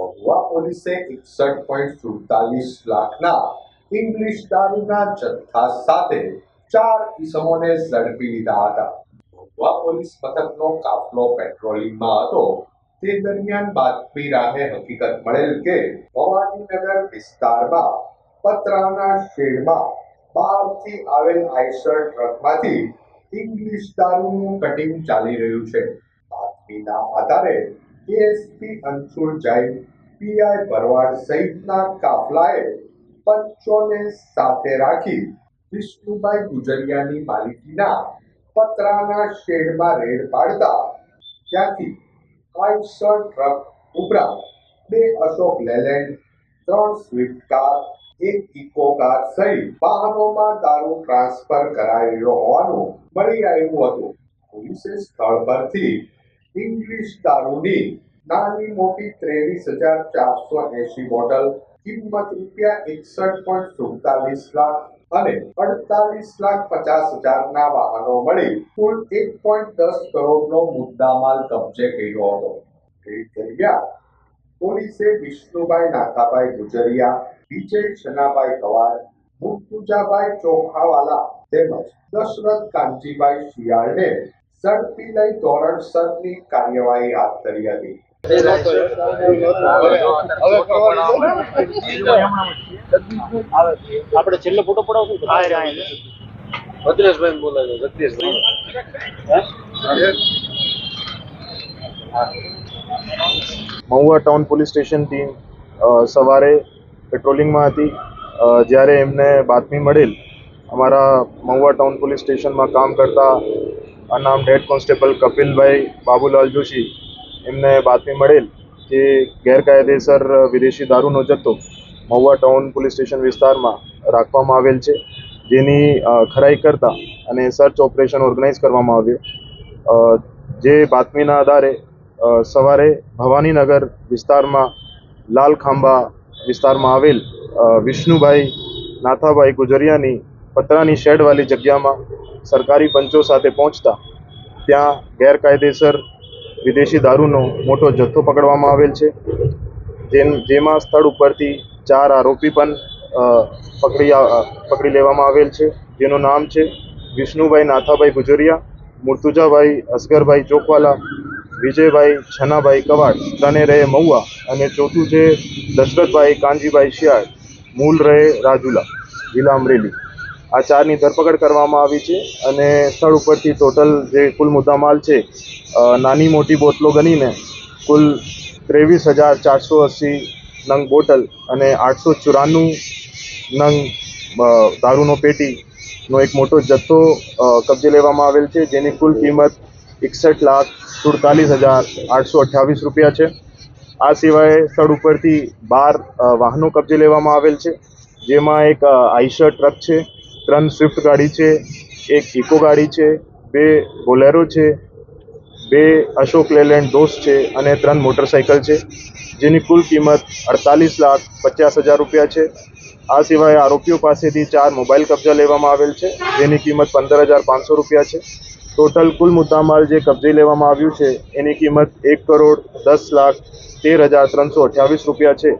મહુવા પોલીસે એકસઠ પોઈન્ટ સુડતાલીસ લાખના ઇંગ્લિશ દારૂના જથ્થા સાથે ચાર ઇસમોને ઝડપી લીધા હતા. મહુવા પોલીસ મથકનો કાફલો પેટ્રોલિંગમાં હતો. તે દરમિયાન બાતમી રાહે હકીકત મળેલ કે ભવાનીનગર વિસ્તારમાં પતરાના શેડમાં બહારથી આવેલ આઈસર ટ્રકમાંથી ઇંગ્લિશ દારૂનું કટિંગ ચાલી રહ્યું છે. બાતમીના આધારે એએસપી અંશુલ જૈન પીઆઈ ભરવાડ સહિતના કાફલાએ પંચોને સાથે રાખી વિષ્ણુભાઈ ગુજરિયાની માલિકીના પતરાના શેડમાં રેડ પાડતા ત્યાંથી આઈસર ટ્રક ઉપરાંત બે અશોક લેલેન્ડ, ત્રણ સ્વિફ્ટ કાર, એક ઇકો કાર સહિત વાહનોમાં દારૂ ટ્રાન્સફર કરાયેલો હોવાનું મળી આવ્યું હતું. પોલીસે સ્થળ પરથી ઇંગ્લિશ દારૂની નાની મોટી ત્રેવીસ હજાર ચારસો એસી બોટલ, કિંમત રૂપિયા એકસઠ પોઈન્ટ સુડતાલીસ લાખ અને અડતાલીસ લાખ પચાસ હજારના વાહનો મળી કુલ એક પોઈન્ટ દસ કરોડનો મુદ્દામાલ કબજે કર્યો હતો. દરમિયાન પોલીસે વિષ્ણુભાઈ નાથાભાઈ ગુજરિયા, વિજય છનાભાઈ કવાડ મુર્તુજાભાઈ ચોખાવાલા તેમજ દશરથ કાંજીભાઈ શિયાળને ઝડપી લઈ ધોરણસરની કાર્યવાહી હાથ ધરી હતી. આપણે છેલ્લો ફોટો પડાવશું ભદ્રેશભાઈ બોલે છે Bhadreshbhai. Jagdishbhai Mahuva town police station team સવારે પેટ્રોલિંગમાં હતી. જ્યારે એમને બાતમી મળેલ અમારા મહુવા ટાઉન પોલીસ સ્ટેશનમાં કામ કરતા અનામ હેડ કોન્સ્ટેબલ કપિલભાઈ બાબુલાલ જોશી. એમને બાતમી મળેલ કે ગેરકાયદેસર વિદેશી દારૂનો જથ્થો મહુવા ટાઉન પોલીસ સ્ટેશન વિસ્તારમાં રાખવામાં આવેલ છે. જેની ખરાઈ કરતા અને સર્ચ ઓપરેશન ઓર્ગેનાઇઝ કરવામાં આવ્યું. જે બાતમીના આધારે સવારે ભવાનીનગર વિસ્તારમાં લાલ ખાંભા વિસ્તારમાં આવેલ વિષ્ણુભાઈ નાથાભાઈ ગુજરિયાની પતરાની શેડવાળી જગ્યામાં સરકારી પંચો સાથે પહોંચતા ત્યાં ગેરકાયદેસર વિદેશી દારૂનો મોટો જથ્થો પકડવામાં આવેલ છે. જેમ સ્થળ ઉપરથી ચાર આરોપી પણ પકડી પકડી લેવામાં આવેલ છે. જેનું નામ છે વિષ્ણુભાઈ નાથાભાઈ ગુજરિયા, મુર્તુજાભાઈ અસગરભાઈ ચોકવાલા, વિજયભાઈ છનાભાઈ કવાડ ત્રણે રહે મહુવા અને ચોથું છે દશરથભાઈ કાનજીભાઈ શિયાળ મૂળ રહે રાજુલા, જિલ્લા અમરેલી. આ ચારની ધરપકડ કરવામાં આવી છે અને સ્થળ ઉપરથી ટોટલ જે કુલ મુદ્દામાલ છે નાની મોટી બોટલો ગણીને કુલ ત્રેવીસ હજાર ચારસો અસી નંગ બોટલ અને આઠસો ચોરાણું નંગ દારૂનો પેટીનો એક મોટો જથ્થો કબજે લેવામાં આવેલ છે, જેની કુલ કિંમત એકસઠ લાખ સુડતાલીસ હજાર આઠસો અઠ્યાવીસ રૂપિયા છે. આ સિવાય સ્થળ ઉપરથી બાર વાહનો કબજે લેવામાં આવેલ છે, જેમાં એક આઈશર ટ્રક છે ત્રણ સ્વિફ્ટ ગાડી છે, એક ઇકો ગાડી છે, બે બોલેરો છે, બે અશોક લેલેન્ડ દોસ્ત છે અને ત્રણ મોટરસાઇકલ છે, જેની કુલ કિંમત અડતાલીસ લાખ પચાસ હજાર રૂપિયા છે. આ સિવાય આરોપીઓ પાસેથી ચાર મોબાઈલ કબજા લેવામાં આવેલ છે, જેની કિંમત પંદર હજાર પાંચસો રૂપિયા છે. ટોટલ કુલ મુદ્દામાલ જે કબજે લેવામાં આવ્યું છે, એની કિંમત એક કરોડ દસ લાખ તેર હજાર ત્રણસો અઠ્યાવીસ રૂપિયા છે.